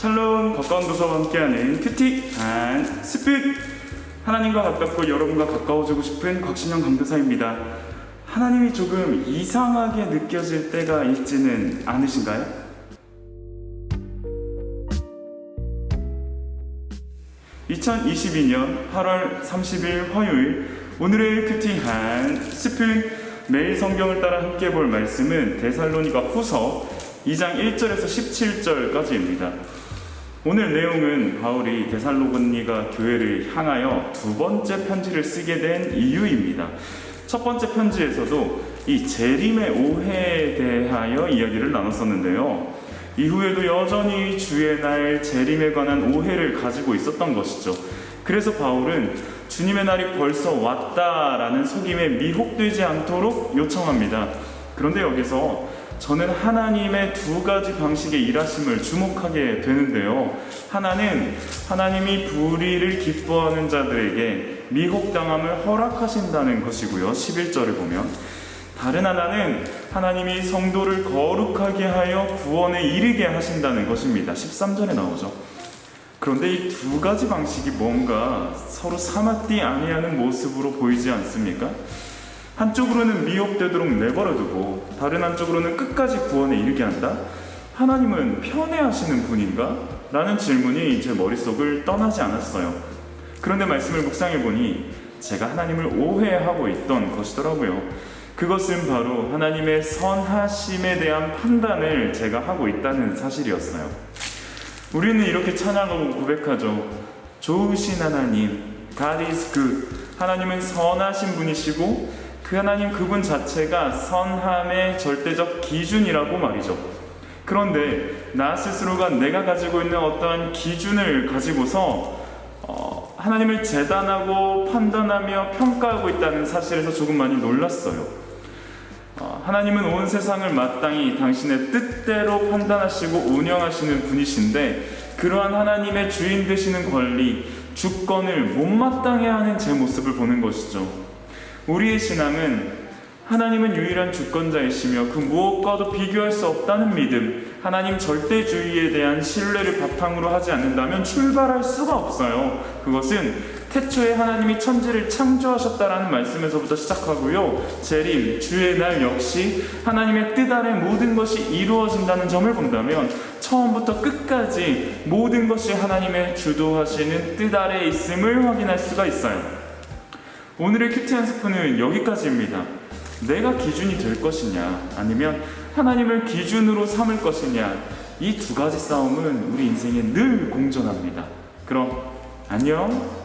샬롬 가까운 도서와 함께하는 큐티 한 스픽 하나님과 가깝고 여러분과 가까워지고 싶은 곽신영 강도사입니다. 하나님이 조금 이상하게 느껴질 때가 있지는 않으신가요? (2022년 8월 30일) 화요일 오늘의 큐티 한 스픽 매일 성경을 따라 함께 볼 말씀은 데살로니가 후서 2장 1절에서 17절까지입니다. 오늘 내용은 바울이 데살로니가 교회를 향하여 두 번째 편지를 쓰게 된 이유입니다. 첫 번째 편지에서도 이 재림의 오해에 대하여 이야기를 나눴었는데요. 이후에도 여전히 주의 날 재림에 관한 오해를 가지고 있었던 것이죠. 그래서 바울은 주님의 날이 벌써 왔다라는 속임에 미혹되지 않도록 요청합니다. 그런데 여기서 저는 하나님의 두 가지 방식의 일하심을 주목하게 되는데요. 하나는 하나님이 불의를 기뻐하는 자들에게 미혹당함을 허락하신다는 것이고요. 11절을 보면. 다른 하나는 하나님이 성도를 거룩하게 하여 구원에 이르게 하신다는 것입니다. 13절에 나오죠. 그런데 이 두 가지 방식이 뭔가 서로 사맞디 아니하는 모습으로 보이지 않습니까? 한쪽으로는 미혹되도록 내버려두고 다른 한쪽으로는 끝까지 구원에 이르게 한다? 하나님은 편애하시는 분인가? 라는 질문이 제 머릿속을 떠나지 않았어요. 그런데 말씀을 묵상해 보니 제가 하나님을 오해하고 있던 것이더라고요. 그것은 바로 하나님의 선하심에 대한 판단을 제가 하고 있다는 사실이었어요. 우리는 이렇게 찬양하고 고백하죠. 좋으신 하나님, God is good. 하나님은 선하신 분이시고 그 하나님 그분 자체가 선함의 절대적 기준이라고 말이죠. 그런데 나 스스로가 내가 가지고 있는 어떠한 기준을 가지고서 어, 하나님을 재단하고 판단하며 평가하고 있다는 사실에서 조금 많이 놀랐어요. 어, 하나님은 온 세상을 마땅히 당신의 뜻대로 판단하시고 운영하시는 분이신데 그러한 하나님의 주인 되시는 권리, 주권을 못마땅해 하는 제 모습을 보는 것이죠. 우리의 신앙은 하나님은 유일한 주권자이시며 그 무엇과도 비교할 수 없다는 믿음, 하나님 절대주의에 대한 신뢰를 바탕으로 하지 않는다면 출발할 수가 없어요. 그것은 태초에 하나님이 천지를 창조하셨다라는 말씀에서부터 시작하고요. 재림, 주의 날 역시 하나님의 뜻 아래 모든 것이 이루어진다는 점을 본다면 처음부터 끝까지 모든 것이 하나님의 주도하시는 뜻 아래 있음을 확인할 수가 있어요. 오늘의 큐티 한 스푼은 여기까지입니다. 내가 기준이 될 것이냐, 아니면 하나님을 기준으로 삼을 것이냐, 이 두 가지 싸움은 우리 인생에 늘 공존합니다. 그럼, 안녕!